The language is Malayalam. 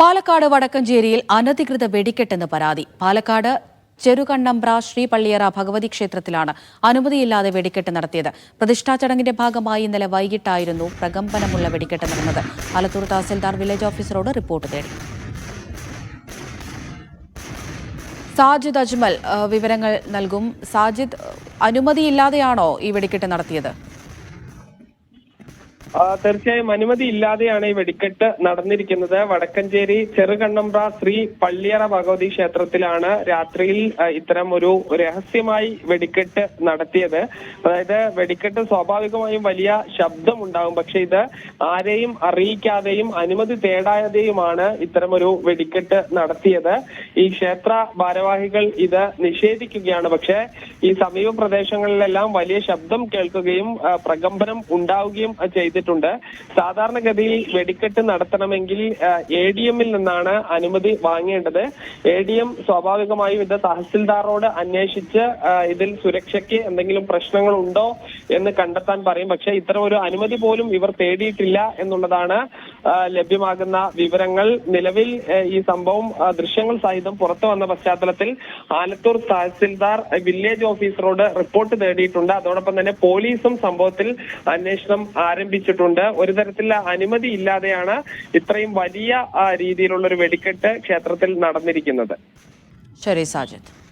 പാലക്കാട് വടക്കഞ്ചേരിയിൽ അനധികൃത വെടിക്കെട്ടെന്ന് പരാതി. പാലക്കാട് ചെറുകണ്ണമ്പ്ര ശ്രീപള്ളിയറ ഭഗവതി ക്ഷേത്രത്തിലാണ് അനുമതിയില്ലാതെ വെടിക്കെട്ട് നടത്തിയത്. പ്രതിഷ്ഠാ ചടങ്ങിന്റെ ഭാഗമായി ഇന്നലെ വൈകിട്ടായിരുന്നു പ്രകമ്പനമുള്ള വെടിക്കെട്ട് നടന്നത്. ആലത്തൂർ തഹസിൽദാർ വില്ലേജ് ഓഫീസറോട് റിപ്പോർട്ട് തേടി. സാജിദ് അജ്മൽ വിവരങ്ങൾ നൽകും. സാജിദ് അനുമതിയില്ലാതെയാണോ ഈ വെടിക്കെട്ട് നടത്തിയത്? തീർച്ചയായും അനുമതി ഇല്ലാതെയാണ് ഈ വെടിക്കെട്ട് നടന്നിരിക്കുന്നത്. വടക്കഞ്ചേരി ചെറുകണ്ണമ്പ്ര ശ്രീ പള്ളിയറ ഭഗവതി ക്ഷേത്രത്തിലാണ് രാത്രിയിൽ ഇത്തരം ഒരു രഹസ്യമായി വെടിക്കെട്ട് നടത്തിയത്. അതായത് വെടിക്കെട്ട് സ്വാഭാവികമായും വലിയ ശബ്ദമുണ്ടാകും. പക്ഷെ ഇത് ആരെയും അറിയിക്കാതെയും അനുമതി തേടാതെയുമാണ് ഇത്തരം ഒരു വെടിക്കെട്ട് നടത്തിയത്. ഈ ക്ഷേത്ര ഭാരവാഹികൾ ഇത് നിഷേധിക്കുകയാണ്. പക്ഷെ ഈ സമീപ പ്രദേശങ്ങളിലെല്ലാം വലിയ ശബ്ദം കേൾക്കുകയും പ്രകമ്പനം ഉണ്ടാവുകയും ആ, ചെയ്തിട്ടുണ്ട്. സാധാരണഗതിയിൽ വെടിക്കെട്ട് നടത്തണമെങ്കിൽ എ ഡി എമ്മിൽ നിന്നാണ് അനുമതി വാങ്ങേണ്ടത്. എ ഡി എം സ്വാഭാവികമായും ഇത് തഹസിൽദാറോട് അന്വേഷിച്ച് ഇതിൽ സുരക്ഷയ്ക്ക് എന്തെങ്കിലും പ്രശ്നങ്ങൾ ഉണ്ടോ എന്ന് കണ്ടെത്താൻ പറയും. പക്ഷേ ഇത്തരം ഒരു അനുമതി പോലും ഇവർ തേടിയിട്ടില്ല എന്നുള്ളതാണ് ലഭ്യമാകുന്ന വിവരങ്ങൾ നിലവിൽ ഈ സംഭവം ദൃശ്യങ്ങൾ സഹിതം പുറത്തു വന്ന പശ്ചാത്തലത്തിൽ ആലത്തൂർ തഹസിൽദാർ വില്ലേജ് ഓഫീസറോട് റിപ്പോർട്ട് തേടിയിട്ടുണ്ട്. അതോടൊപ്പം തന്നെ പോലീസും സംഭവത്തിൽ അന്വേഷണം ആരംഭിച്ചിട്ടുണ്ട്. ഒരു തരത്തിലുള്ള അനുമതി ഇല്ലാതെയാണ് ഇത്രയും വലിയ രീതിയിലുള്ള ഒരു വെടിക്കെട്ട് ക്ഷേത്രത്തിൽ നടന്നിരിക്കുന്നത്. ശരി സാജിദ്.